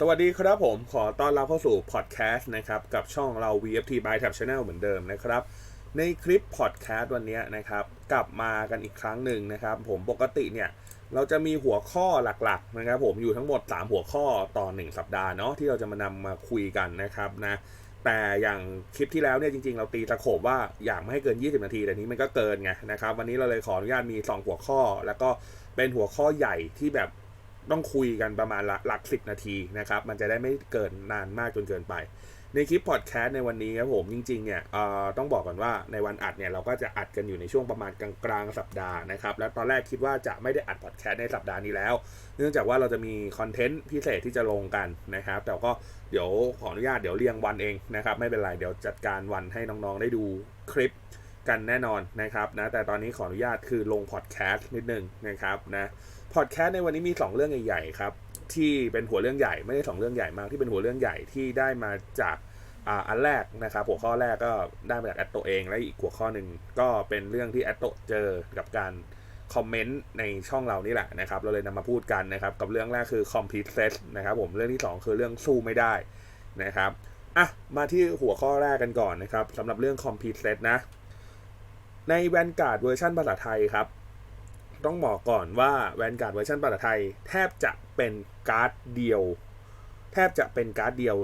สวัสดีครับผมขอต้อนรับเข้าสู่พอดแคสต์นะครับกับช่องเรา VFT by Tab Channel เหมือนเดิมนะครับ ในคลิปพอดแคสต์วันนี้นะครับกลับมากันอีกครั้งหนึ่งนะครับผมปกติเนี่ยเราจะมีหัวข้อหลักๆนะครับผมอยู่ทั้งหมด 3 หัวข้อต่อ 1 สัปดาห์เนาะที่เราจะมานำมาคุยกันนะครับนะแต่อย่างคลิปที่แล้วเนี่ยจริงๆ เราตีตะโขบว่าอยากไม่ให้เกิน 20 นาที แต่นี้มันก็เกินไงนะครับวันนี้เราเลยขออนุญาตมี 2 หัวข้อ แล้วก็เป็นหัวข้อใหญ่ที่แบบ ต้องคุยกันประมาณหลักสิบนาทีนะครับ มันจะได้ไม่เกินนานมากจนเกินไป ในคลิปพอดแคสต์ในวันนี้ครับผมจริงๆเนี่ยต้องบอกก่อนว่าในวันอัดเนี่ยเราก็จะอัดกันอยู่ในช่วงประมาณกลางๆสัปดาห์นะครับแล้วตอนแรกคิดว่าจะไม่ได้อัดพอดแคสต์ในสัปดาห์นี้แล้ว เนื่องจากว่าเราจะมีคอนเทนต์พิเศษที่จะลงกันนะครับ แต่ก็เดี๋ยวขออนุญาตเดี๋ยวเรียงวันเองนะครับไม่เป็นไรเดี๋ยวจัดการวันให้น้องๆได้ดูคลิปกันแน่นอนนะครับนะแต่ตอนนี้ขออนุญาตคือลงพอดแคสต์นิดนึงนะครับนะ พอดแคสต์ในวันนี้มี 2 เรื่องใหญ่ๆครับ ที่เป็นหัวเรื่องใหญ่ไม่ได้สองเรื่องใหญ่มากที่เป็นหัวเรื่องใหญ่ที่ได้มาจากอ,าอันแรกนะครับ หัวข้อแรกก็ได้มาจากแอตโตเอง และอีกหัวข้อหนึ่งก็เป็นเรื่องที่แอตโตเจอกับการคอมเมนต์ในช่องเรานี่แหละนะครับ เราเลยนำมาพูดกันนะครับ กับเรื่องแรกคือ complete set นะครับผมเรื่องที่ 2 คือเรื่องสู้ไม่ได้นะครับอะมาที่หัวข้อแรกกันก่อนนะครับสำหรับเรื่อง complete set นะ ในแวนการ์ดเวอร์ชันภาษาไทยครับ ต้องบอกก่อนว่าแวนการ์ดเวอร์ชันภาษาไทย แทบจะเป็นการ์ดเดียว แทบจะเป็นการ์ดเดียว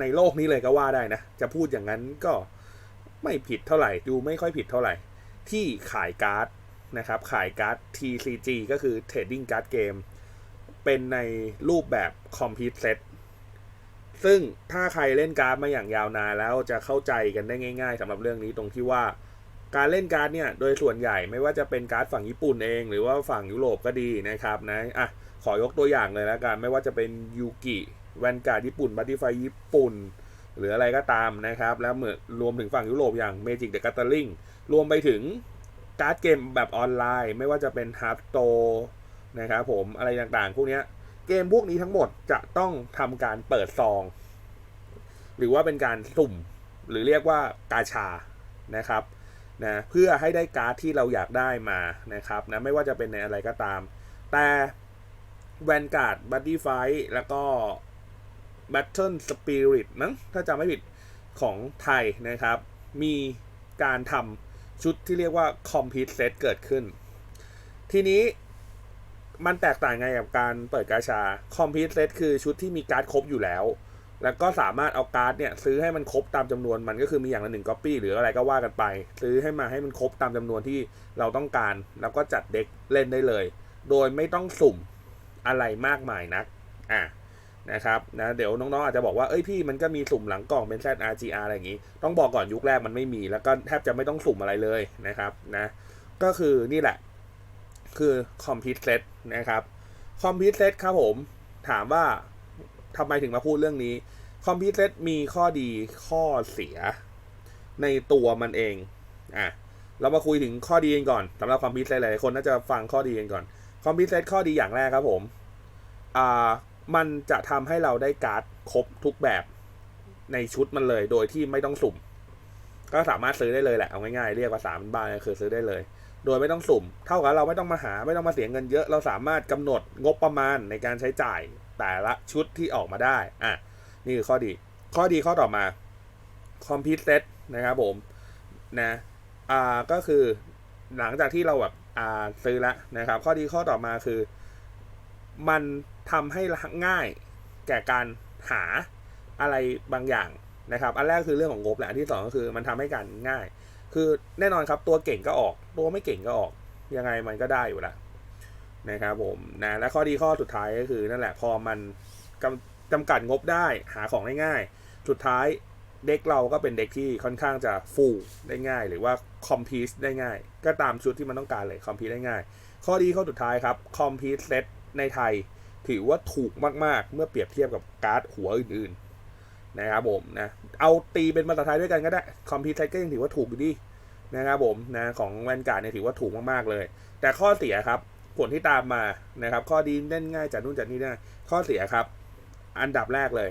ในโลกนี้เลยก็ว่าได้นะ จะพูดอย่างนั้นก็ไม่ผิดเท่าไหร่ ดูไม่ค่อยผิดเท่าไหร่ ที่ขายการ์ดนะครับ ขายการ์ด TCG ก็คือ Trading Card Game เป็นในรูปแบบ Complete Set ซึ่งถ้าใครเล่นการ์ดมาอย่างยาวนานแล้วจะเข้าใจกันได้ง่าย ๆสำหรับเรื่องนี้ตรงที่ว่า การเล่นการ์ดเนี่ยโดยส่วนใหญ่ไม่ว่าจะเป็นการ์ดฝั่งญี่ปุ่นเอง หรือว่าฝั่งยุโรปก็ดีนะครับนะอะขอยกตัวอย่างเลยแล้วกันไม่ว่าจะเป็นยูกิแวนการ์ดญี่ปุ่นบัตติไฟญี่ปุ่น หรืออะไรก็ตามนะครับ แล้วเหมือนรวมถึงฝั่งยุโรปอย่าง Magic the Gathering รวมไปถึงการ์ดเกมแบบออนไลน์ ไม่ว่าจะเป็น h a r t s t o r e นะครับผมอะไรต่างๆ พวกนี้เกมพวกนี้ทั้งหมดจะต้องทำการเปิดซอง หรือว่าเป็นการสุ่ม หรือเรียกว่ากาชานะครับ นะเพื่อให้ได้การ์ดที่เราอยากได้มานะครับนะไม่ว่าจะเป็นในอะไรก็ตาม แต่แวนการ์ดบัตตี้ไฟแล้วก็ Battle Spirit มั้งถ้าจำไม่ผิดของไทยนะครับ มีการทำชุดที่เรียกว่า Complete Set เกิดขึ้น ทีนี้มันแตกต่างไงกับการเปิดกาชา Complete Set คือชุดที่มีการ์ดครบอยู่แล้ว แล้วก็สามารถเอาการ์ดเนี่ยซื้อให้มันครบตามจำนวนมันก็คือมีอย่างละหนึ่งก๊อปปี้หรืออะไรก็ว่ากันไป ซื้อให้มาให้มันครบตามจำนวนที่เราต้องการ แล้วก็จัดเด็กเล่นได้เลย โดยไม่ต้องสุ่มอะไรมากมายนักอะนะครับนะเดี๋ยวน้องๆอาจจะบอกว่าเอ้ยพี่มันก็มีสุ่มหลังกล่องเป็น ZRGR อะไรอย่างงี้ ต้องบอกก่อนยุคแรกมันไม่มี แล้วก็แทบจะไม่ต้องสุ่มอะไรเลยนะครับนะก็คือนี่แหละ คือ Complete Set นะครับ Complete Set ครับผมถามว่า ทำไมถึงมาพูดเรื่องนี้คอมพิวเตอร์มีข้อดีข้อเสีย ในตัวมันเองอะเรามาคุยถึงข้อดีกันก่อนสำหรับคอมพิวเตอร์หลายๆคนน่าจะฟังข้อดีกันก่อนคอมพิวเตอร์ข้อดีอย่างแรกครับผมอ่ามันจะทำให้เราได้การ์ดครบทุกแบบในชุดมันเลยโดยที่ไม่ต้องสุ่ม ก็สามารถซื้อได้เลยแหละเอาง่ายๆเรียกภาษาบ้านๆคือซื้อได้เลย โดยไม่ต้องสุ่ม เท่ากับเราไม่ต้องมาหาไม่ต้องมาเสียเงินเยอะ เราสามารถกำหนดงบประมาณในการใช้จ่าย แต่ละชุดที่ออกมาได้ อะ นี่คือข้อดี ข้อดีข้อต่อมา complete set นะครับผม นะ อ่า ก็คือหลังจากที่เราแบบ อ่า ซื้อแล้วนะครับ ข้อดีข้อต่อมาคือ มันทำให้ง่ายแก่การหาอะไรบางอย่างนะครับ อันแรกคือเรื่องของงบแหละ อันที่สองก็คือมันทำให้การง่าย คือแน่นอนครับตัวเก่งก็ออก ตัวไม่เก่งก็ออก ยังไงมันก็ได้อยู่แล้ว นะครับผมนะและข้อดีข้อสุดท้ายก็คือนั่นแหละพอมันกำจำกัดงบได้หาของได้ง่าย สุดท้ายเด็กเราก็เป็นเด็กที่ค่อนข้างจะฟูได้ง่าย หรือว่าคอมพิวได้ง่าย ก็ตามชุดที่มันต้องการเลยคอมพิวได้ง่าย ข้อดีข้อสุดท้ายครับคอมพิวเซตในไทย ถือว่าถูกมากๆ เมื่อเปรียบเทียบกับการ์ดหัวอื่นๆนะครับผมนะเอาตีเป็นภาษาไทยด้วยกันก็ได้คอมพิวเซตก็ยังถือว่าถูกอยู่ดีนะครับผมนะของแวนการ์ดเนี่ยถือว่าถูกมากๆเลย แต่ข้อเสียครับ ผลที่ตามมานะครับ ข้อดีเล่นง่ายจากนู่นจากนี่ได้ข้อเสียครับ อันดับแรกเลย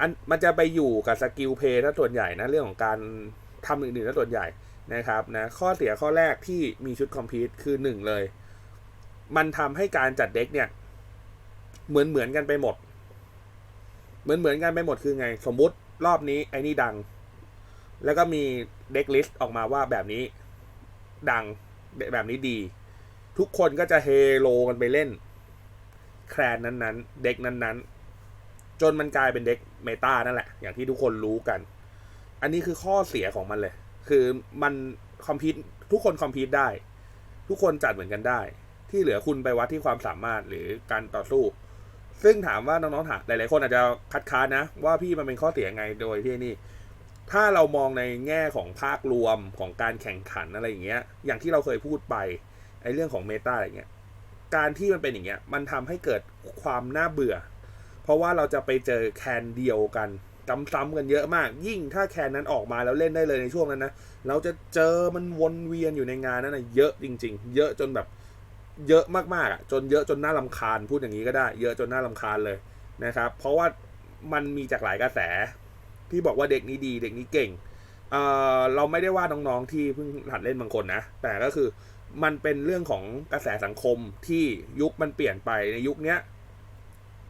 อันมันจะไปอยู่กับสกิลเพย์ถ้าส่วนใหญ่นะเรื่องของการทำอื่นๆถ้าส่วนใหญ่นะครับนะข้อเสียข้อแรกที่มีชุดคอมพิวต์คือหนึ่งเลย มันทำให้การจัดเด็กเนี่ย เหมือนเหมือนกันไปหมด เหมือนเหมือนกันไปหมดคือไง สมมุติรอบนี้ไอ้นี่ดัง แล้วก็มีเด็กลิสต์ออกมาว่าแบบนี้ดังแบบนี้ดี ทุกคนก็จะเฮโลกันไปเล่น แคลนนั้นๆ เด็กนั้นๆ จนมันกลายเป็นเด็กเมตานั่นแหละ อย่างที่ทุกคนรู้กัน อันนี้คือข้อเสียของมันเลย คือมันคอมพิวทุกคนคอมพิวได้ ทุกคนจัดเหมือนกันได้ ที่เหลือคุณไปวัดที่ความสามารถหรือการต่อสู้ ซึ่งถามว่าน้องๆถามหลายๆคนอาจจะคัดค้านนะ ว่าพี่มันเป็นข้อเสียไงโดยที่นี่ถ้าเรามองในแง่ของภาครวมของการแข่งขันอะไรอย่างเงี้ย อย่างที่เราเคยพูดไป ไอ้เรื่องของเมตาอะไรเงี้ยการที่มันเป็นอย่างเงี้ยมันทำให้เกิดความน่าเบื่อ เพราะว่าเราจะไปเจอแคนเดียวกันซ้ำๆกันเยอะมาก ยิ่งถ้าแคนนั้นออกมาแล้วเล่นได้เลยในช่วงนั้นนะเราจะเจอมันวนเวียนอยู่ในงานนั้นนะเยอะจริง ๆ เยอะจนแบบเยอะมากๆอะจนเยอะจนน่าลำคาญพูดอย่างนี้ก็ได้ เยอะจนน่าลำคาญเลยนะครับ เพราะว่ามันมีจากหลายกระแส ที่บอกว่าเด็กนี้ดี เด็กนี้เก่งเอ่อเราไม่ได้ว่าน้องๆที่เพิ่งหัดเล่นบางคนนะ แต่ก็คือ มันเป็นเรื่องของกระแสสังคมที่ยุคมันเปลี่ยนไปในยุคเนี้ย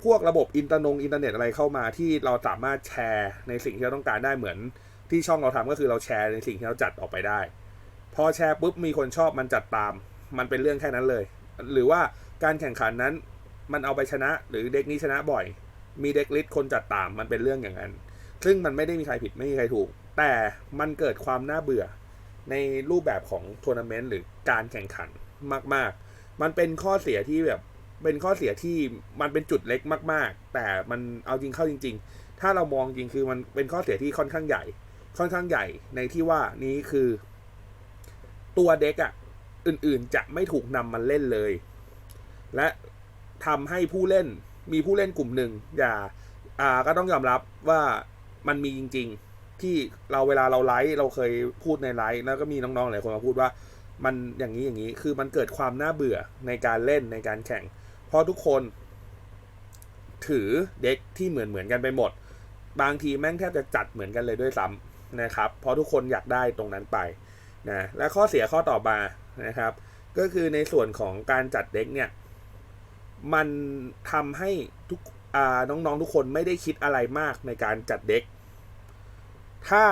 พวกระบบอินเตอร์นงอินเทอร์เน็ตอะไรเข้ามาที่เราสามารถแชร์ในสิ่งที่เราต้องการได้เหมือนที่ช่องเราทำก็คือเราแชร์ในสิ่งที่เราจัดออกไปได้ พอแชร์ปุ๊บมีคนชอบมันจัดตาม มันเป็นเรื่องแค่นั้นเลย หรือว่าการแข่งขันนั้นมันเอาไปชนะหรือเด็กนี้ชนะบ่อย มีเด็กลิสคนจัดตามมันเป็นเรื่องอย่างนั้น ซึ่งมันไม่ได้มีใครผิดไม่มีใครถูก แต่มันเกิดความน่าเบื่อในรูปแบบของทัวร์นาเมนต์หรือ การแข่งขันมาก ๆ มันเป็นข้อเสียที่แบบ เป็นข้อเสียที่มันเป็นจุดเล็กมาก ๆ แต่มันเอาจริงเข้าจริง ๆ ถ้าเรามองจริงคือมันเป็นข้อเสียที่ค่อนข้างใหญ่ ค่อนข้างใหญ่ในที่ว่านี้คือ ตัวเด็กอะอื่นๆจะไม่ถูกนำมันเล่นเลย และทำให้ผู้เล่นมีผู้เล่นกลุ่มหนึ่งอย่าอ่าก็ต้องยอมรับว่ามันมีจริง ๆ ที่เราเวลาเราไลฟ์เราเคยพูดในไลฟ์แล้วก็มีน้องๆหลายคนมาพูดว่า มันอย่างนี้อย่างนี้คือมันเกิดความน่าเบื่อในการเล่นในการแข่ง เพราะทุกคนถือเด็กที่เหมือนเหมือนกันไปหมด บางทีแม่งแทบจะจัดเหมือนกันเลยด้วยซ้ำนะครับ เพราะทุกคนอยากได้ตรงนั้นไปนะและข้อเสียข้อต่อมานะครับ ก็คือในส่วนของการจัดเด็กเนี่ยมันทำให้ทุกอาน้องๆทุกคนไม่ได้คิดอะไรมากในการจัดเด็ก ถ้า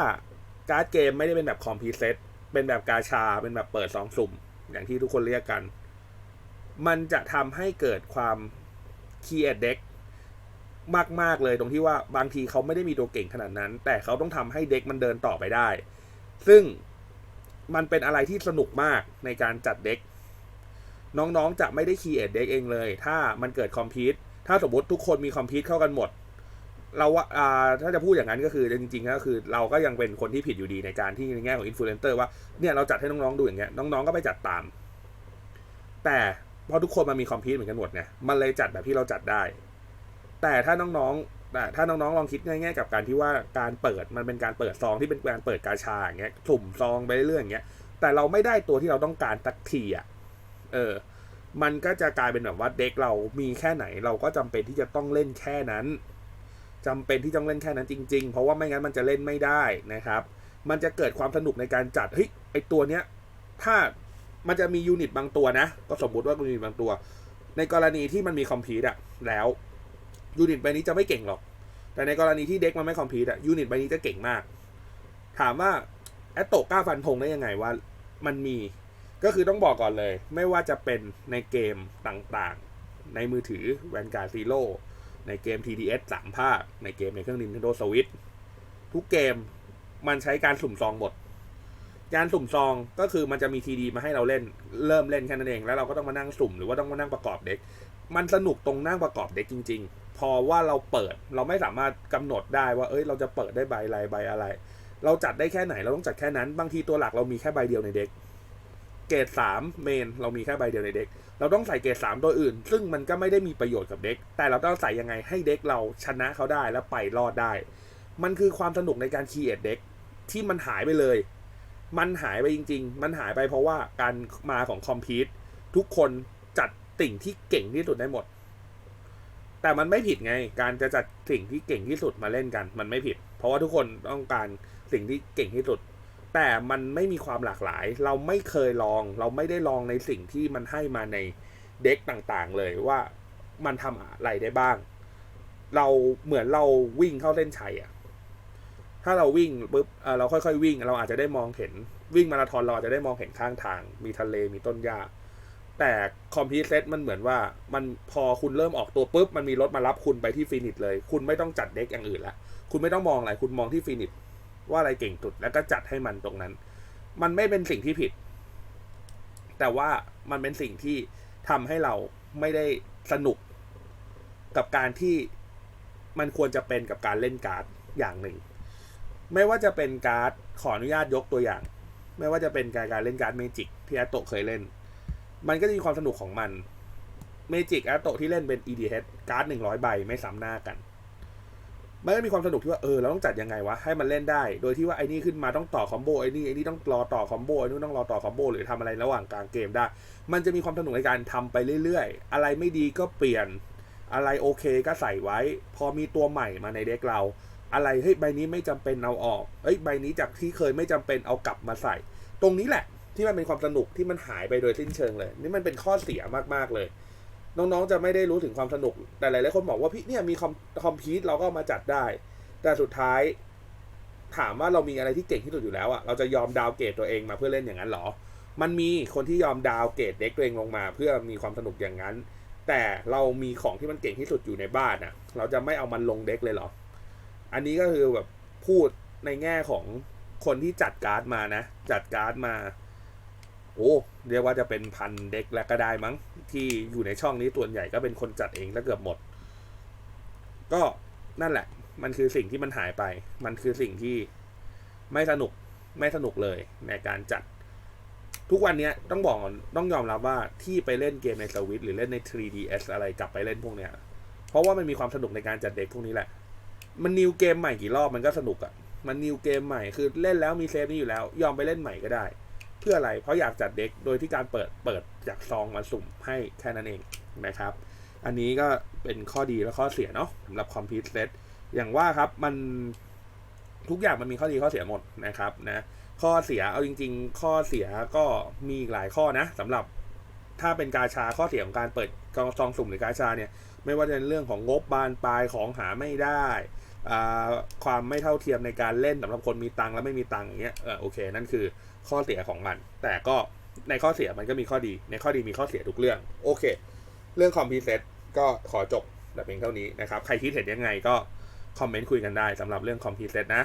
การ์ดเกมไม่ได้เป็นแบบคอมพิวเซต เป็นแบบกาชาเป็นแบบเปิดสองสุ่ม อย่างที่ทุกคนเรียกกัน มันจะทำให้เกิดความคีเอทเด็กมาก ๆ เลยตรงที่ว่าบางทีเขาไม่ได้มีตัวเก่งขนาดนั้น แต่เขาต้องทำให้เด็กมันเดินต่อไปได้ ซึ่งมันเป็นอะไรที่สนุกมากในการจัดเด็กน้องๆจะไม่ได้คีเอทเด็กเองเลย ถ้ามันเกิดคอมพิวต์ถ้าสมมติทุกคนมีคอมพิวต์เข้ากันหมด เราว่าถ้าจะพูดอย่างนั้นก็คือจริงๆก็คือเราก็ยังเป็นคนที่ผิดอยู่ดีในการที่ในแง่ของอินฟลูเอนเซอร์ว่าเนี่ยเราจัดให้น้องๆดูอย่างเงี้ยน้องๆก็ไปจัดตาม แต่พอทุกคนมันมีคอมพิวเหมือนกันหมดเนี่ยมันเลยจัดแบบที่เราจัดได้ แต่ถ้าน้องๆแต่ถ้าน้องๆลองคิดง่ายๆกับการที่ว่าการเปิดมันเป็นการเปิดซองที่เป็นการเปิดกาชาอย่างเงี้ยสุ่มซองไปเรื่อยๆอย่างเงี้ยแต่เราไม่ได้ตัวที่เราต้องการสักทีอะเออมันก็จะกลายเป็นแบบว่าเด็กเรามีแค่ไหนเราก็จำเป็นที่จะต้องเล่นแค่นั้น จำเป็นที่ต้องเล่นแค่นั้นจริง ๆ เพราะว่าไม่งั้นมันจะเล่นไม่ได้นะครับ มันจะเกิดความสนุกในการจัดเฮ้ยไอตัวเนี้ยถ้ามันจะมียูนิตบางตัวนะ ก็สมมุติว่ายูนิตบางตัว ในกรณีที่มันมีคอมพิวต์อะแล้วยูนิตใบนี้จะไม่เก่งหรอก แต่ในกรณีที่เด็กมันไม่คอมพิวต์อะยูนิตใบนี้จะเก่งมาก ถามว่าแอตโตกล้าฟันธงได้ยังไงว่ามันมีก็คือต้องบอกก่อนเลย ไม่ว่าจะเป็นในเกมต่างๆ ในมือถือ Vanguard Zero ในเกม TDS 3 ภาค ในเกมในเครื่อง Nintendo Switch ทุกเกมมันใช้การสุ่มซองหมด การสุ่มซองก็คือมันจะมีทีดีมาให้เราเล่น เริ่มเล่นแค่นั้นเอง แล้วเราก็ต้องมานั่งสุ่มหรือว่าต้องมานั่งประกอบเด็ก มันสนุกตรงนั่งประกอบเด็กจริง ๆ พอว่าเราเปิดเราไม่สามารถกำหนดได้ว่า เอ้ย เราจะเปิดได้ใบอะไรใบอะไร เราจัดได้แค่ไหน เราต้องจัดแค่นั้น บางทีตัวหลักเรามีแค่ใบเดียวในเด็ก เกรดสามเมนเรามีแค่ใบเดียวในเด็ก เราต้องใส่เกรดสามตัวอื่น ซึ่งมันก็ไม่ได้มีประโยชน์กับเด็ก แต่เราต้องใส่ยังไงให้เด็กเราชนะเขาได้แล้วไปรอดได้ มันคือความสนุกในการคีเอทเด็กที่มันหายไปเลย มันหายไปจริง ๆ มันหายไปเพราะว่าการมาของคอมพิวต์ทุกคนจัดสิ่งที่เก่งที่สุดได้หมด แต่มันไม่ผิดไง การจะจัดสิ่งที่เก่งที่สุดมาเล่นกัน มันไม่ผิด เพราะว่าทุกคนต้องการสิ่งที่เก่งที่สุด แต่มันไม่มีความหลากหลาย เราไม่เคยลอง เราไม่ได้ลองในสิ่งที่มันให้มาในเด็กต่างๆ เลยว่ามันทำอะไรได้บ้าง เราเหมือนเราวิ่งเข้าเส้นชัยอะถ้าเราวิ่งปุ๊บเราค่อยๆ วิ่ง เราอาจจะได้มองเห็นวิ่งมาราธอนเราอาจจะได้มองเห็นข้างทาง มีทะเลมีต้นหญ้าแต่คอมพิวเซตมันเหมือนว่ามันพอคุณเริ่มออกตัวปุ๊บมันมีรถมารับคุณไปที่ฟินิชเลย คุณไม่ต้องจัดเด็กอย่างอื่นละคุณไม่ต้องมองอะไรคุณมองที่ฟินิช ว่าอะไรเก่งสุดแล้วก็จัดให้มันตรงนั้น มันไม่เป็นสิ่งที่ผิด แต่ว่ามันเป็นสิ่งที่ทำให้เราไม่ได้สนุกกับการที่มันควรจะเป็นกับการเล่นการ์ดอย่างหนึ่ง ไม่ว่าจะเป็นการ์ดขออนุญาตยกตัวอย่าง ไม่ว่าจะเป็นการการเล่นการ์ดเมจิกที่แอตโตเคยเล่น มันก็จะมีความสนุกของมันเมจิกแอตโตที่เล่นเป็น EDH การ์ดหนึ่งร้อยใบไม่ซ้ำหน้ากัน มันก็มีความสนุกที่ว่าเออเราต้องจัดยังไงวะให้มันเล่นได้ โดยที่ว่าไอ้นี่ขึ้นมาต้องต่อคอมโบไอ้นี่ไอ้นี่ต้องรอต่อคอมโบไอ้นู่นต้องรอต่อคอมโบหรือทำอะไรระหว่างกลางเกมได้ มันจะมีความสนุกในการทำไปเรื่อยๆ อะไรไม่ดีก็เปลี่ยน อะไรโอเคก็ใส่ไว้ พอมีตัวใหม่มาในเด็กเรา อะไรเฮ้ยใบนี้ไม่จำเป็นเอาออกเอ้ยใบนี้จากที่เคยไม่จำเป็นเอากลับมาใส่ ตรงนี้แหละที่มันเป็นความสนุกที่มันหายไปโดยสิ้นเชิงเลย นี่มันเป็นข้อเสียมากๆเลย น้องๆจะไม่ได้รู้ถึงความสนุก แต่หลายๆคนบอกว่าพี่เนี่ยมีคอมคอมพิวเราก็เอามาจัดได้ แต่สุดท้าย ถามว่าเรามีอะไรที่เก่งที่สุดอยู่แล้วอะเราจะยอมดาวเกรดตัวเองมาเพื่อเล่นอย่างนั้นเหรอ มันมีคนที่ยอมดาวเกรดเด็กตัวเองลงมา เพื่อมีความสนุกอย่างนั้น แต่เรามีของที่มันเก่งที่สุดอยู่ในบ้านอะเราจะไม่เอามันลงเด็กเลยเหรอ อันนี้ก็คือแบบพูดในแง่ของคนที่จัดการ์ดมานะ จัดการ์ดมา โอ้เรียกว่าจะเป็นพันเด็กแล้วก็ได้มั้ง ที่อยู่ในช่องนี้ส่วนใหญ่ก็เป็นคนจัดเองแล้วเกือบหมด ก็นั่นแหละ มันคือสิ่งที่มันหายไป มันคือสิ่งที่ไม่สนุกไม่สนุกเลยในการจัด ทุกวันนี้ต้องบอกต้องยอมรับว่าที่ไปเล่นเกมในสวิตหรือเล่นใน 3DS อะไรกลับไปเล่นพวกเนี้ย เพราะว่ามันมีความสนุกในการจัดเด็กพวกนี้แหละ มันนิวเกมใหม่กี่รอบมันก็สนุกอะ่ะมันนิวเกมใหม่คือเล่นแล้วมีเซฟนี้อยู่แล้ว ยอมไปเล่นใหม่ก็ได้ เพื่ออะไร เพราะอยากจัดเด็กโดยที่การเปิดเปิดจากซองมาสุ่มให้แค่นั้นเองนะครับ อันนี้ก็เป็นข้อดีและข้อเสียเนาะสำหรับคอมพิวเซตอย่างว่าครับมันทุกอย่างมันมีข้อดีข้อเสียหมดนะครับนะข้อเสียเอาจริง ๆ ข้อเสียก็มีหลายข้อนะสำหรับถ้าเป็นกาชาข้อเสียของการเปิดกองซองสุ่มหรือกาชาเนี่ยไม่ว่าจะเป็นเรื่องของงบบานปลายของหาไม่ได้ความไม่เท่าเทียมในการเล่นสำหรับคนมีตังค์และไม่มีตังค์อย่างเงี้ยเออโอเค นั่นคือ ข้อเสียของมัน แต่ก็ในข้อเสียมันก็มีข้อดี ในข้อดีมีข้อเสียทุกเรื่อง โอเค เรื่องคอมพิวเซตก็ขอจบแต่เพียงเท่านี้นะครับ ใครคิดเห็นยังไงก็คอมเมนต์คุยกันได้สำหรับเรื่องคอมพิวเซตนะ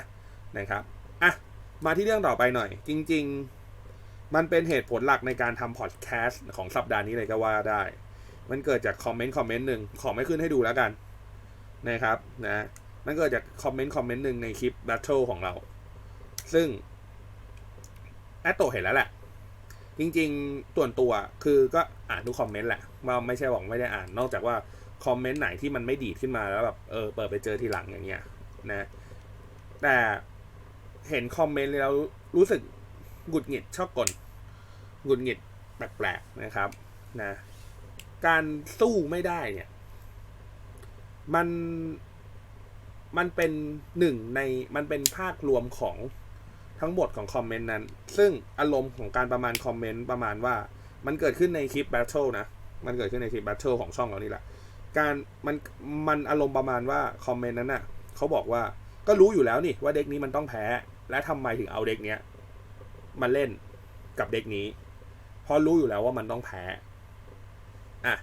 นะครับอะมาที่เรื่องต่อไปหน่อย จริง ๆ มันเป็นเหตุผลหลักในการทำพอดแคสต์ของสัปดาห์นี้เลยก็ว่าได้ มันเกิดจากคอมเมนต์คอมเมนต์หนึ่งขอไม่ขึ้นให้ดูแล้วกันนะครับนะมันเกิดจากคอมเมนต์คอมเมนต์หนึ่งในคลิป Battle ของเรา ซึ่ง แอตโตเห็นแล้วแหละ จริงๆส่วนตัวคือก็อ่านทุกคอมเมนต์แหละว่าไม่ใช่หวังไม่ได้อ่าน นอกจากว่าคอมเมนต์ไหนที่มันไม่ดีดขึ้นมาแล้วแบบเออเปิดไปเจอทีหลังอย่างเงี้ยนะแต่เห็นคอมเมนต์แล้วรู้สึกหงุดหงิดชอบกลหงุดหงิดแปลกๆนะครับนะการสู้ไม่ได้เนี่ย มันมันเป็นหนึ่งในมันเป็นภาครวมของ ทั้งหมดของคอมเมนต์นั้น ซึ่งอารมณ์ของการประมาณคอมเมนต์ประมาณว่า มันเกิดขึ้นในคลิปแบทเทิลนะ มันเกิดขึ้นในคลิปแบทเทิลของช่องเรานี่แหละ การมันมันอารมณ์ประมาณว่าคอมเมนต์นั้นน่ะเขาบอกว่าก็รู้อยู่แล้วนี่ว่าเด็กนี้มันต้องแพ้ และทำไมถึงเอาเด็กเนี้ยมาเล่นกับเด็กนี้ เพราะรู้อยู่แล้วว่ามันต้องแพ้ อะ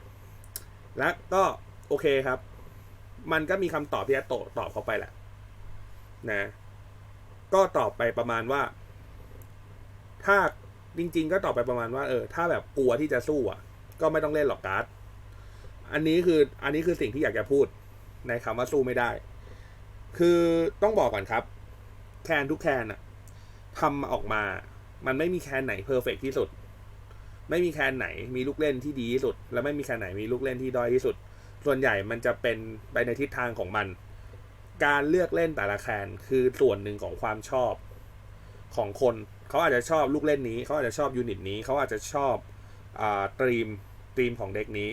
แล้วก็โอเคครับ มันก็มีคำตอบที่แอตโตตอบเขาไปแหละนะ ก็ตอบไปประมาณว่า ถ้าจริง ๆ ก็ตอบไปประมาณว่าเออถ้าแบบกลัวที่จะสู้อะ ก็ไม่ต้องเล่นหรอกการ์ดอันนี้คืออันนี้คือสิ่งที่อยากจะพูดในคำว่าสู้ไม่ได้ คือต้องบอกก่อนครับ แคนทุกแคนอะทำออกมา มันไม่มีแคนไหนเพอร์เฟกที่สุด ไม่มีแคนไหนมีลูกเล่นที่ดีที่สุด และไม่มีแคนไหนมีลูกเล่นที่ด้อยที่สุด ส่วนใหญ่มันจะเป็นไปในทิศทางของมัน การเลือกเล่นแต่ละแคนคือส่วนหนึ่งของความชอบของคนเขาอาจจะชอบลูกเล่นนี้เขาอาจจะชอบยูนิตนี้เขาอาจจะชอบอ่าตรีมตรีมของเด็กนี้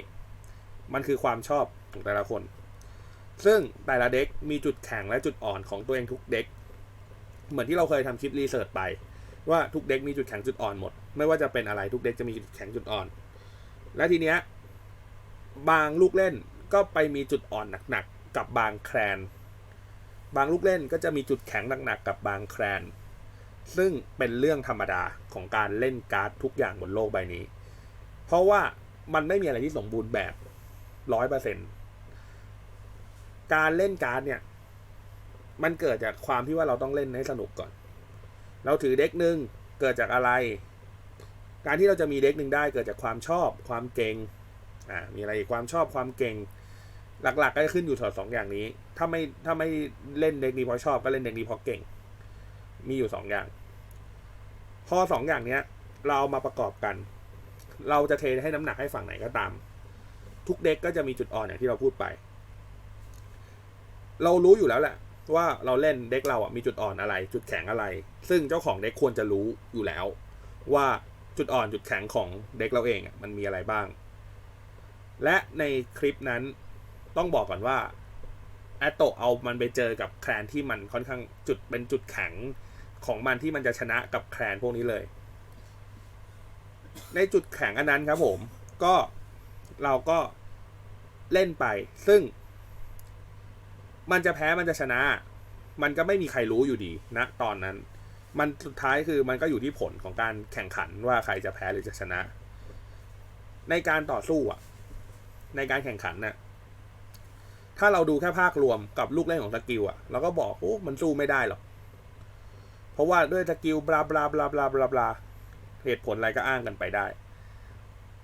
มันคือความชอบของแต่ละคน ซึ่งแต่ละเด็กมีจุดแข็งและจุดอ่อนของตัวเองทุกเด็ก เหมือนที่เราเคยทำคลิปรีเสิร์ชไป ว่าทุกเด็กมีจุดแข็งจุดอ่อนหมด ไม่ว่าจะเป็นอะไรทุกเด็กจะมีจุดแข็งจุดอ่อน และทีเนี้ยบางลูกเล่นก็ไปมีจุดอ่อนหนักๆกับบางแคลน บางลูกเล่นก็จะมีจุดแข็งหนักๆกับบางแคลนซึ่งเป็นเรื่องธรรมดาของการเล่นการ์ดทุกอย่างบนโลกใบนี้ เพราะว่ามันไม่มีอะไรที่สมบูรณ์แบบร้อยเปอร์เซ็นการเล่นการ์ดเนี่ย มันเกิดจากความที่ว่าเราต้องเล่นให้สนุกก่อน เราถือเด็กหนึ่งเกิดจากอะไร การที่เราจะมีเด็กหนึ่งได้เกิดจากความชอบความเก่งอ่ามีอะไรอีกความชอบความเก่ง หลัก ๆ ก็จะขึ้นอยู่ถอดสองอย่างนี้ ถ้าไม่ถ้าไม่เล่นเด็กนี้เพราะชอบก็เล่นเด็กนี้เพราะเก่ง มีอยู่สองอย่าง พอสองอย่างเนี้ย เราเามาประกอบกัน เราจะเทให้น้ำหนักให้ฝั่งไหนก็ตาม ทุกเด็กก็จะมีจุดอ่อนอย่างที่เราพูดไป เรารู้อยู่แล้วแหละ ว่าเราเล่นเด็กเราอะมีจุดอ่อนอะไร จุดแข็งอะไร ซึ่งเจ้าของเด็กควรจะรู้อยู่แล้ว ว่าจุดอ่อนจุดแข็งของเด็กเราเองอะมันมีอะไรบ้าง และในคลิปนั้น ต้องบอกก่อนว่าแอตโตเอามันไปเจอกับแคลนที่มันค่อนข้างจุดเป็นจุดแข็งของมันที่มันจะชนะกับแคลนพวกนี้เลย ในจุดแข็งอันนั้นครับผมก็เราก็เล่นไป ซึ่ง มันจะแพ้มันจะชนะ มันก็ไม่มีใครรู้อยู่ดีนะตอนนั้น มันสุดท้ายคือมันก็อยู่ที่ผลของการแข่งขันว่าใครจะแพ้หรือจะชนะ ในการต่อสู้อะ ในการแข่งขันน่ะ ถ้าเราดูแค่ภาครวมกับลูกเล่นของสกิลอะเราก็บอกโอ้ มันสู้ไม่ได้หรอก เพราะว่าด้วยสกิลบลาบลาบลาบลาบลาบลาเหตุผลอะไรก็อ้างกันไปได้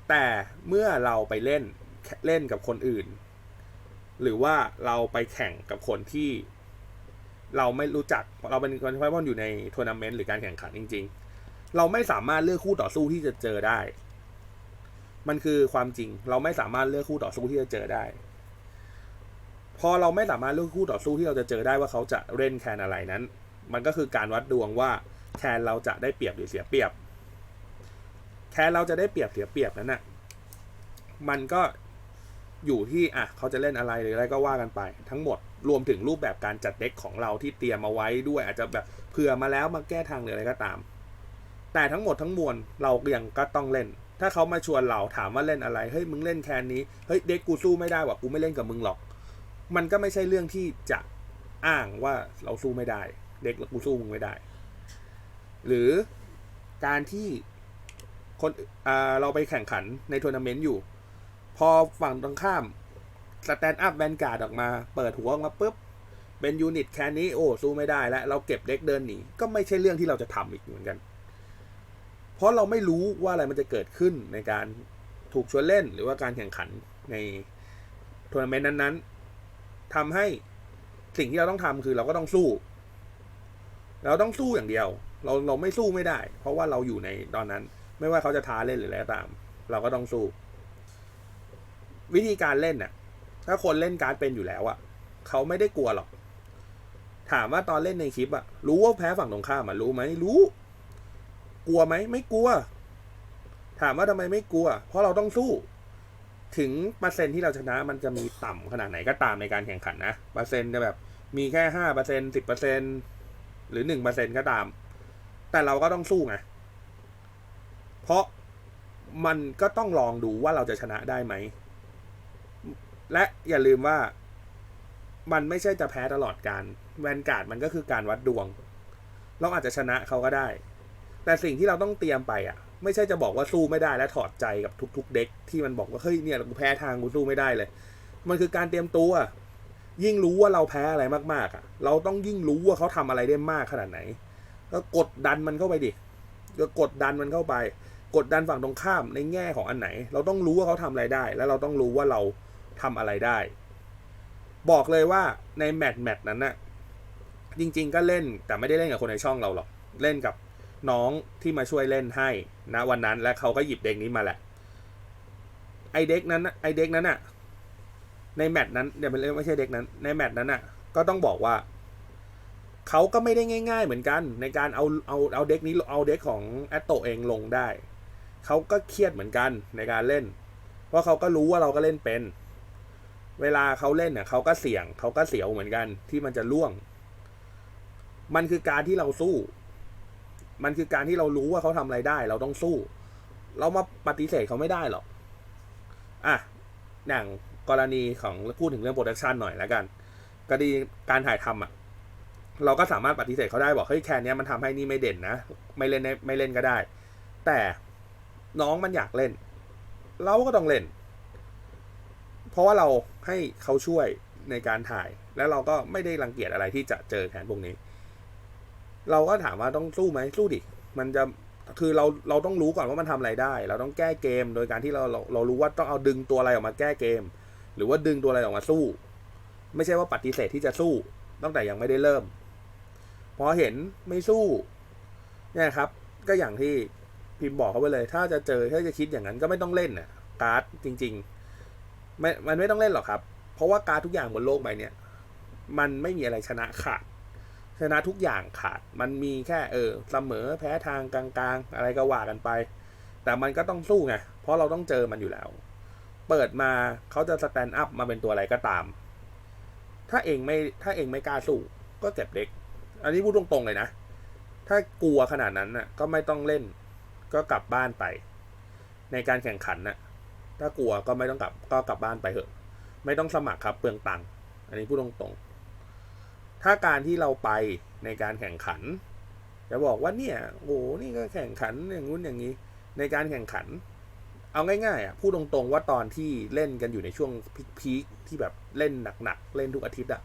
แต่เมื่อเราไปเล่นเล่นกับคนอื่น หรือว่าเราไปแข่งกับคนที่เราไม่รู้จัก เราเป็นคนที่ว่าอยู่ในทัวร์นาเมนต์หรือการแข่งขันจริง ๆ เราไม่สามารถเลือกคู่ต่อสู้ที่จะเจอได้ มันคือความจริง เราไม่สามารถเลือกคู่ต่อสู้ที่จะเจอได้ พอเราไม่สามารถเลือกคู่ต่อสู้ที่เราจะเจอได้ว่าเขาจะเล่นแคนอะไรนั้น มันก็คือการวัดดวงว่าแคนเราจะได้เปรียบหรือเสียเปรียบ แคนเราจะได้เปรียบเสียเปรียบนั้นน่ะมันก็อยู่ที่อะเขาจะเล่นอะไรหรืออะไรก็ว่ากันไป ทั้งหมดรวมถึงรูปแบบการจัดเด็กของเราที่เตรียมมาไว้ด้วย อาจจะแบบเผื่อมาแล้วมาแก้ทางหรืออะไรก็ตาม แต่ทั้งหมดทั้งมวลเรายังก็ต้องเล่น ถ้าเขามาชวนเราถามว่าเล่นอะไรเฮ้ยมึงเล่นแคนนี้เฮ้ยเด็กกูสู้ไม่ได้ว่ะกูไม่เล่นกับมึงหรอก มันก็ไม่ใช่เรื่องที่จะอ้างว่าเราสู้ไม่ได้ เด็กกูสู้มึงไม่ได้ หรือการที่คนเราไปแข่งขันในทัวร์นาเมนต์อยู่ พอฝั่งตรงข้ามสแตนด์อัพแวนการ์ดออกมา เปิดหัวออกมาปุ๊บ เป็นยูนิตแค่นี้ โอ้ สู้ไม่ได้แล้ว เราเก็บเด็กเดินหนี ก็ไม่ใช่เรื่องที่เราจะทำอีกเหมือนกัน เพราะเราไม่รู้ว่าอะไรมันจะเกิดขึ้นในการถูกชวนเล่นหรือว่าการแข่งขันในทัวร์นาเมนต์นั้นๆ ทำให้สิ่งที่เราต้องทำคือเราก็ต้องสู้ เราต้องสู้อย่างเดียว เราเราไม่สู้ไม่ได้ เพราะว่าเราอยู่ในตอนนั้น ไม่ว่าเขาจะท้าเล่นหรืออะไรตาม เราก็ต้องสู้ วิธีการเล่นน่ะ ถ้าคนเล่นการ์ดเป็นอยู่แล้วอะ่ะเขาไม่ได้กลัวหรอก ถามว่าตอนเล่นในคลิปอะ่ะ รู้ว่าแพ้ฝั่งตรงข้ามอะรู้ไหมรู้ กลัวไหมไม่กลัว ถามว่าทำไมไม่กลัว เพราะเราต้องสู้ ถึงเปอร์เซ็นที่เราชนะมันจะมีต่ำขนาดไหนก็ตามในการแข่งขันนะเปอร์เซ็นต์จะแบบมีแค่ห้าเปอร์เซ็นสิบเปอร์เซ็นหรือหนึ่งเปอร์เซ็นก็ตาม แต่เราก็ต้องสู้ไงเพราะมันก็ต้องลองดูว่าเราจะชนะได้ไหม และอย่าลืมว่ามันไม่ใช่จะแพ้ตลอดการแวนการ์ดมันก็คือการวัดดวง เราอาจจะชนะเขาก็ได้ แต่สิ่งที่เราต้องเตรียมไปอะ ไม่ใช่จะบอกว่าสู้ไม่ได้และถอดใจกับทุก ๆ เด็กที่มันบอกว่าเฮ้ยเนี่ยกูแพ้ทางกูสู้ไม่ได้เลย มันคือการเตรียมตัว ยิ่งรู้ว่าเราแพ้อะไรมากๆอะ เราต้องยิ่งรู้ว่าเขาทำอะไรได้มากขนาดไหน ก็กดดันมันเข้าไปดิก็กดดันมันเข้าไป กดดันฝั่งตรงข้ามในแง่ของอันไหน เราต้องรู้ว่าเขาทำอะไรได้ แล้วเราต้องรู้ว่าเราทำอะไรได้ บอกเลยว่าในแมตช์แมตช์นั้นน่ะจริง ๆ ก็เล่นแต่ไม่ได้เล่นกับคนในช่องเราหรอกเล่นกับ น้องที่มาช่วยเล่นให้นะวันนั้นและเขาก็หยิบเด็กนี้มาแหละ ไอเด็กนั้นไอเด็กนั้นน่ะในแมตช์นั้นเดี๋ยวมันไม่ใช่เด็กนั้น ในแมตช์นั้นน่ะก็ต้องบอกว่าเขาก็ไม่ได้ง่าย ๆ เหมือนกัน ในการเอาเอาเอาเด็กนี้เอาเด็กของแอตโตเองลงได้เขาก็เครียดเหมือนกันในการเล่น เพราะเขาก็รู้ว่าเราก็เล่นเป็น เวลาเขาเล่นเนี่ยเขาก็เสี่ยงเขาก็เสียวเหมือนกันที่มันจะล่วง มันคือการที่เราสู้ มันคือการที่เรารู้ว่าเขาทำอะไรได้ เราต้องสู้ เรามาปฏิเสธเขาไม่ได้หรอกอะอย่างกรณีของพูดถึงเรื่องโปรดักชันหน่อยแล้วกันก็ดีการถ่ายทำอะ เราก็สามารถปฏิเสธเขาได้บอกเฮ้ยแคนเนี้ยมันทำให้นี่ไม่เด่นนะไม่เล่นได้ไม่เล่นก็ได้ แต่น้องมันอยากเล่น เราก็ต้องเล่น เพราะว่าเราให้เขาช่วยในการถ่าย แล้วเราก็ไม่ได้รังเกียจอะไรที่จะเจอแผนพวกนี้ เราก็ถามว่าต้องสู้ไหมสู้ดิมันจะคือเราเราต้องรู้ก่อนว่ามันทำอะไรได้ เราต้องแก้เกม โดยการที่เราเราเรารู้ว่าต้องเอาดึงตัวอะไรออกมาแก้เกม หรือว่าดึงตัวอะไรออกมาสู้ ไม่ใช่ว่าปฏิเสธที่จะสู้ตั้งแต่ยังไม่ได้เริ่ม พอเห็นไม่สู้เนี่ยครับ ก็อย่างที่พิมพ์บอกเขาไปเลย ถ้าจะเจอถ้าจะคิดอย่างนั้นก็ไม่ต้องเล่นน่ะการ์ดจริง ๆ ไม่มันไม่ต้องเล่นหรอกครับ เพราะว่าการ์ดทุกอย่างบนโลกใบนี้มันไม่มีอะไรชนะขาด ชนะทุกอย่างขาด มันมีแค่เออเสมอแพ้ทางกลางๆ อะไรก็ว่ากันไป แต่มันก็ต้องสู้ไง เพราะเราต้องเจอมันอยู่แล้ว เปิดมาเขาจะสแตนด์อัพมาเป็นตัวอะไรก็ตาม ถ้าเองไม่ถ้าเองไม่กล้าสู้ ก็เก็บเด็ก อันนี้พูดตรงๆเลยนะ ถ้ากลัวขนาดนั้นน่ะ ก็ไม่ต้องเล่น ก็กลับบ้านไป ในการแข่งขันน่ะ ถ้ากลัวก็ไม่ต้องกลับ ก็กลับบ้านไปเถอะ ไม่ต้องสมัครครับเปลืองตังค์ อันนี้พูดตรงๆ ถ้าการที่เราไปในการแข่งขัน จะบอกว่าเนี่ยโอ้โหนี่ก็แข่งขันอย่างงู้นอย่างนี้ ในการแข่งขัน เอาง่ายๆอะพูดตรงๆว่าตอนที่เล่นกันอยู่ในช่วงพีคที่แบบเล่นหนักๆเล่นทุกอาทิตย์อะ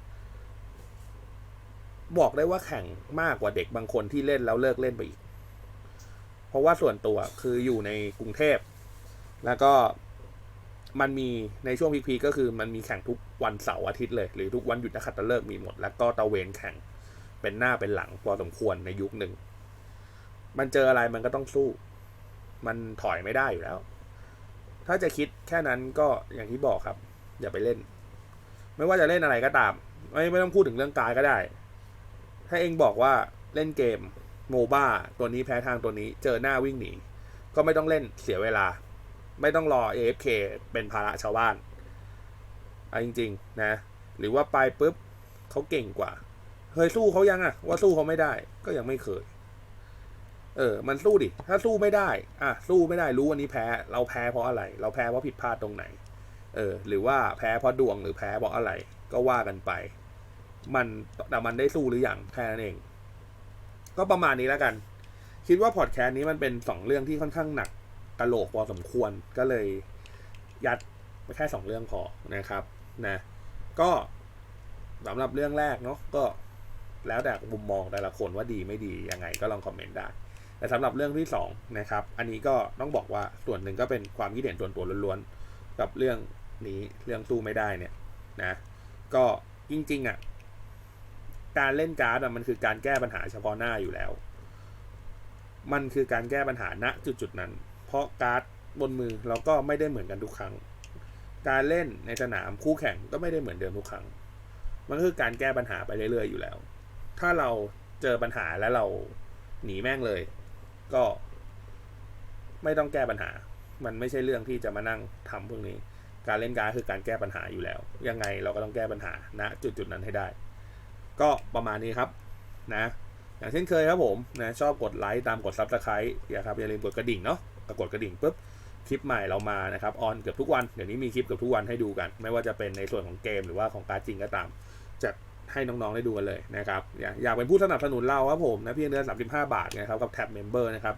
บอกได้ว่าแข่งมากกว่าเด็กบางคนที่เล่นแล้วเลิกเล่นไปอีก เพราะว่าส่วนตัวคืออยู่ในกรุงเทพ แล้วก็ มันมีในช่วงพีคๆก็คือมันมีแข่งทุกวันเสาร์อาทิตย์เลย หรือทุกวันหยุดนักขัตฤกษ์มีหมด แล้วก็ตะเวนแข่งเป็นหน้าเป็นหลังพอสมควรในยุคหนึ่ง มันเจออะไรมันก็ต้องสู้ มันถอยไม่ได้อยู่แล้ว ถ้าจะคิดแค่นั้นก็อย่างที่บอกครับ อย่าไปเล่น ไม่ว่าจะเล่นอะไรก็ตาม ไม่ไม่ต้องพูดถึงเรื่องกายก็ได้ ถ้าเองบอกว่าเล่นเกมโมบ้าตัวนี้แพ้ทางตัวนี้ เจอหน้าวิ่งหนีก็ไม่ต้องเล่นเสียเวลา ไม่ต้องรอ AFK เป็นภาระชาวบ้านเอาจริง ๆ นะ หรือว่าไปปุ๊บเขาเก่งกว่าเคยสู้เขายังอะว่าสู้เขาไม่ได้ ก็ยังไม่เคย เออ มันสู้ดิ ถ้าสู้ไม่ได้ อะ สู้ไม่ได้ รู้วันนี้แพ้ เราแพ้เพราะอะไร เราแพ้เพราะผิดพลาดตรงไหน เออ หรือว่าแพ้เพราะดวงหรือแพ้เพราะอะไร ก็ว่ากันไป มันแต่มันได้สู้หรืออยังแค่นั้นเอง ก็ประมาณนี้แล้วกัน คิดว่าพอดแคสต์นี้มันเป็นสองเรื่องที่ค่อนข้างหนัก กะโหลกพอสมควรก็เลยยัดไปแค่สองเรื่องพอนะครับนะก็สำหรับเรื่องแรกเนาะก็แล้วแต่มุมมองแต่ละคนว่าดีไม่ดียังไงก็ลองคอมเมนต์ได้แต่สำหรับเรื่องที่สองนะครับ อันนี้ก็ต้องบอกว่าส่วนหนึ่งก็เป็นความคิดเห็นส่วนตัวล้วนๆ กับเรื่องนี้เรื่องสู้ไม่ได้เนี่ยนะ ก็จริงๆอะการเล่นการ์ดอะมันคือการแก้ปัญหาเฉพาะหน้าอยู่แล้ว มันคือการแก้ปัญหาณจุดๆนั้น ราะการ์ดบนมือเราก็ไม่ได้เหมือนกันทุกครั้ง การเล่นในสนามคู่แข่งก็ไม่ได้เหมือนเดิมทุกครั้ง มันคือการแก้ปัญหาไปเรื่อยๆอยู่แล้ว ถ้าเราเจอปัญหาแล้วเราหนีแม่งเลย ก็ ไม่ต้องแก้ปัญหา มันไม่ใช่เรื่องที่จะมานั่งทำพวกนี้ การเล่นการดคือการแก้ปัญหาอยู่แล้ว ยังไงเราก็ต้องแก้ปัญหาณจุดๆนั้นให้ได้ ก็ประมาณนี้ครับนะอย่างเช่นเคยครับผมนะชอบกดไลค์ตามกดซับสไครต์อย่าครับอย่าลืมกดกระดิ่งเนาะ กดกระดิ่งปุ๊บคลิปใหม่เรามานะครับออนเกือบทุกวันเดี๋ยวนี้มีคลิปเกือบทุกวันให้ดูกัน ไม่ว่าจะเป็นในส่วนของเกมหรือว่าของการดจริงก็ตามจะให้น้องๆได้ดูกันเลยนะครับอยากอยากเป็นผู้สนับสนุนเราครับผมนะเพียงเดือน35 บาทนะครับกับแท็บเมมเบอร์นะครับ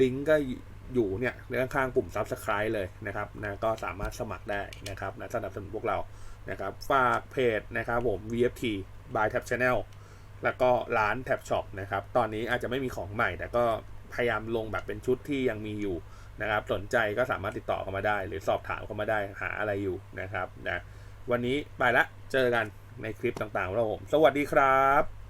ลิงก์ก็อยู่เนี่ยในข้างๆปุ่ม Subscribe เลยนะครับนะก็สามารถสมัครได้นะครับนะสนับสนุนพวกเรานะครับฝากเพจนะครับผม VFT by Tab Channel แล้วก็ร้าน Tab Shop นะครับตอนนี้อาจจะไม่มีของใหม่แต่ก็ พยายามลงแบบเป็นชุดที่ยังมีอยู่นะครับ สนใจก็สามารถติดต่อเข้ามาได้ หรือสอบถามเข้ามาได้หาอะไรอยู่นะครับนะวันนี้ไปละเจอกันในคลิปต่างๆของเราผมสวัสดีครับ